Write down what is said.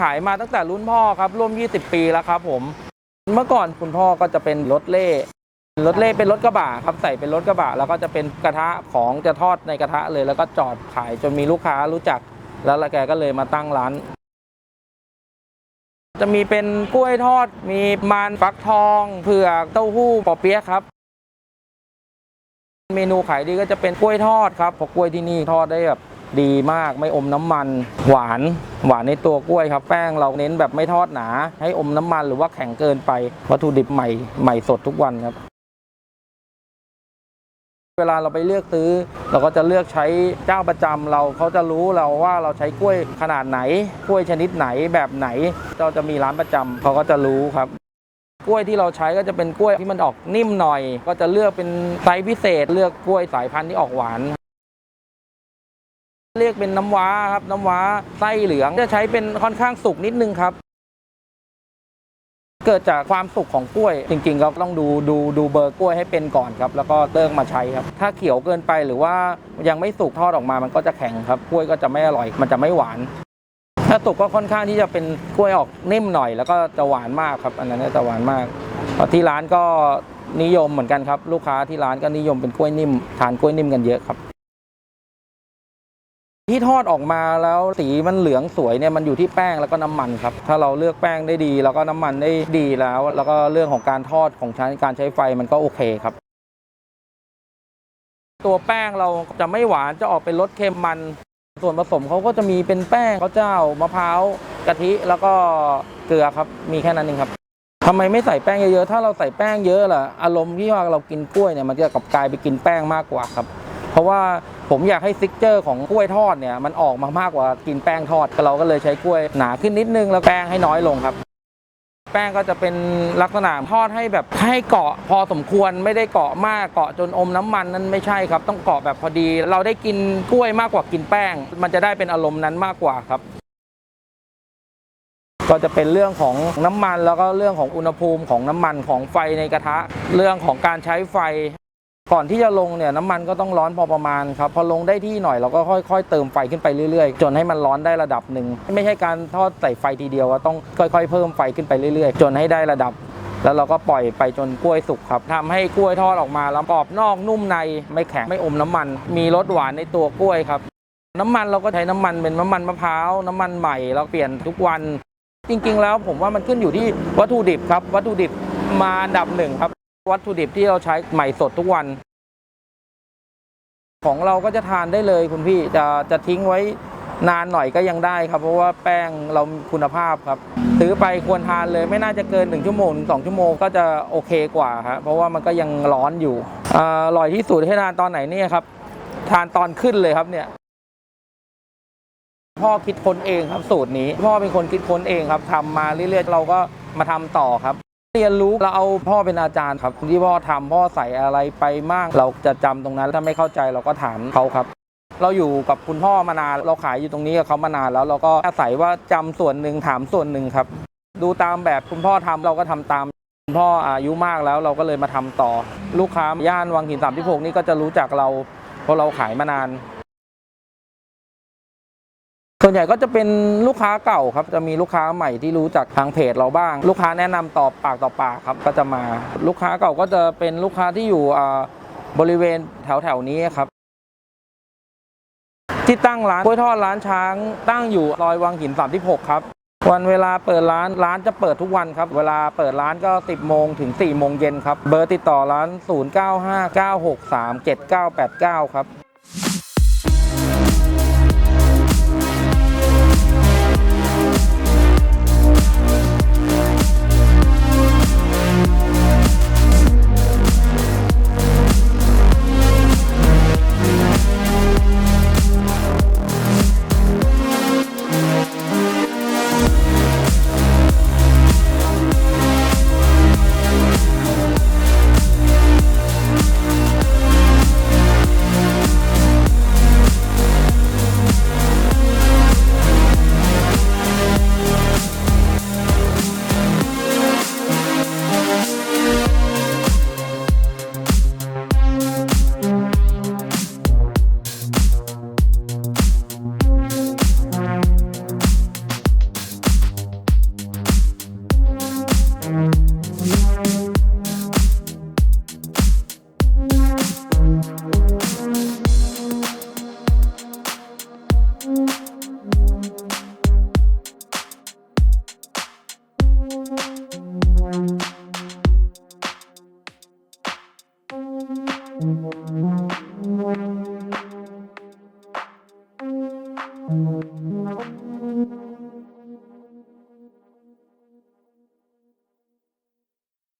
ขายมาตั้งแต่รุ่นพ่อครับร่วม 20 ปีแล้วครับผมเมื่อก่อนคุณพ่อก็จะเป็นรถเล่รถเล่เป็นรถกระบะครับใส่เป็นรถกระบะแล้วก็จะเป็นกระทะของจะทอดในกระทะเลย แล้วก็จอดขายจนมีลูกค้ารู้จัก แล้วแกก็เลยมาตั้งร้าน จะมีเป็นกล้วยทอด มีมันฟักทองเผือกเต้าหู้ปอเปี๊ยะครับ เมนูขายดีก็จะเป็นกล้วยทอดครับเพราะกล้วยที่นี่ทอดได้แบบ ดีมากไม่อมน้ำมัน หวานหวานในตัวกล้วยครับ แป้งเราเน้นแบบไม่ทอดหนา ให้อมน้ำมันหรือว่าแข็งเกินไป วัตถุดิบใหม่ใหม่สดทุกวันครับ เวลาเราไปเลือกซื้อ เราก็จะเลือกใช้เจ้าประจำเราเขาจะรู้เราว่าเราใช้กล้วยขนาดไหน กล้วยชนิดไหนแบบไหนเราจะมีร้านประจำเขาก็จะรู้ครับกล้วยที่เราใช้ก็จะเป็นกล้วยที่มันออกนิ่มหน่อย ก็จะเลือกเป็นไซส์พิเศษ เลือกกล้วยสายพันธุ์ที่ออกหวาน เรียกเป็นน้ำว้าครับ น้ำว้าไส้เหลืองจะใช้เป็นค่อนข้างสุกนิดนึงครับ เกิดจากความสุกของกล้วย จริงๆก็ต้องดูดูดูเบอร์กล้วยให้เป็นก่อนครับ แล้วก็เติมมาใช้ครับ ถ้าเขียวเกินไปหรือว่ายังไม่สุกทอดออกมามันก็จะแข็งครับกล้วยก็จะไม่อร่อย มันจะไม่หวาน ถ้าสุกก็ค่อนข้างที่จะเป็นกล้วยออกนิ่มหน่อย แล้วก็จะหวานมากครับ อันนั้นจะหวานมากที่ร้านก็นิยมเหมือนกันครับ ลูกค้าที่ร้านก็นิยมเป็นกล้วยนิ่มทานกล้วยนิ่มกันเยอะครับ ที่ทอดออกมาแล้วสีมันเหลืองสวยเนี่ยมันอยู่ที่แป้งแล้วก็น้ำมันครับ ถ้าเราเลือกแป้งได้ดี แล้วก็น้ำมันได้ดีแล้ว แล้วก็เรื่องของการทอดของใช้การใช้ไฟมันก็โอเคครับ ตัวแป้งเราจะไม่หวานจะออกเป็นรสเค็มมัน ส่วนผสมเขาก็จะมีเป็นแป้งข้าวเจ้ามะพร้าวกะทิแล้วก็เกลือครับมีแค่นั้นเองครับทำไมไม่ใส่แป้งเยอะๆถ้าเราใส่แป้งเยอะล่ะอารมณ์ที่ว่าเรากินกล้วยเนี่ยมันจะกลับกลายไปกินแป้งมากกว่าครับ เพราะว่า ผมอยากให้ซิกเจอร์ของกล้วยทอดเนี่ยมันออกมามากกว่ากินแป้งทอดเราก็เลยใช้กล้วยหนาขึ้นนิดนึงแล้วแป้งให้น้อยลงครับ แป้งก็จะเป็นลักษณะทอดให้แบบให้เกาะพอสมควรไม่ได้เกาะมากเกาะจนอมน้ำมันนั้นไม่ใช่ครับ ต้องเกาะแบบพอดี เราได้กินกล้วยมากกว่ากินแป้ง มันจะได้เป็นอารมณ์นั้นมากกว่าครับก็จะเป็นเรื่องของน้ำมันแล้วก็เรื่องของอุณหภูมิของน้ำมันของไฟในกระทะ เรื่องของการใช้ไฟ ก่อนที่จะลงเนี่ยน้ำมันก็ต้องร้อนพอประมาณครับพอลงได้ที่หน่อยเราก็ค่อย ๆ เติมไฟขึ้นไปเรื่อยๆ จนให้มันร้อนได้ระดับหนึ่งไม่ใช่การทอดใส่ไฟทีเดียวต้องค่อย ๆ เพิ่มไฟขึ้นไปเรื่อยๆ จนให้ได้ระดับ แล้วเราก็ปล่อยไปจนกล้วยสุกครับทำให้กล้วยทอดออกมาแล้วกรอบนอกนุ่มในไม่แข็งไม่อมน้ำมัน มีรสหวานในตัวกล้วยครับ น้ำมันเราก็ใช้น้ำมันเป็นน้ำมันมะพร้าวน้ำมันใหม่เราเปลี่ยนทุกวัน จริงๆ แล้วผมว่ามันขึ้นอยู่ที่วัตถุดิบครับ วัตถุดิบมาอันดับหนึ่งครับ วัตถุดิบที่เราใช้ใหม่สดทุกวัน ของเราก็จะทานได้เลยคุณพี่จะจะทิ้งไว้นานหน่อยก็ยังได้ครับ เพราะว่าแป้งเราคุณภาพครับซื้อไปควรทานเลยไม่น่าจะเกิน 1 ชั่วโมงถึง2ชั่วโมงก็จะโอเคกว่าครับเพราะว่ามันก็ยังร้อนอยู่ออร่อยที่สุดให้ทานตอนไหนเนี่ยครับ ทานตอนขึ้นเลยครับเนี่ย พ่อคิดค้นเองครับสูตรนี้ พ่อเป็นคนคิดค้นเองครับทำมาเรื่อยๆเราก็มาทำต่อครับ เรียนรู้เราเอาพ่อเป็นอาจารย์ครับที่พ่อทำพ่อใส่อะไรไปมาก เราจะจำตรงนั้นถ้าไม่เข้าใจเราก็ถามเขาครับ เราอยู่กับคุณพ่อมานานเราขายอยู่ตรงนี้กับเขามานานแล้วเราก็อาศัยว่าจำส่วนหนึ่งถามส่วนหนึ่งครับ ดูตามแบบคุณพ่อทำเราก็ทำตามคุณพ่ออายุมากแล้วเราก็เลยมาทำต่อ ลูกค้าย่านวังหินสามที่หกนี่ก็จะรู้จักเราเพราะเราขายมานาน ส่วนใหญ่ก็จะเป็นลูกค้าเก่าครับ จะมีลูกค้าใหม่ที่รู้จักทางเพจเราบ้าง ลูกค้าแนะนำต่อปากต่อปากครับก็จะมาลูกค้าเก่าก็จะเป็นลูกค้าที่อยู่บริเวณแถวแถวนี้ครับ ที่ตั้งร้านกล้วยทอดร้านช้างตั้งอยู่ซอยวังหิน 36 ครับวันเวลาเปิดร้านร้านจะเปิดทุกวันครับ เวลาเปิดร้านก็ 10 โมงถึง 4 โมงเย็นครับ เบอร์ติดต่อร้าน 0959637989 ครับ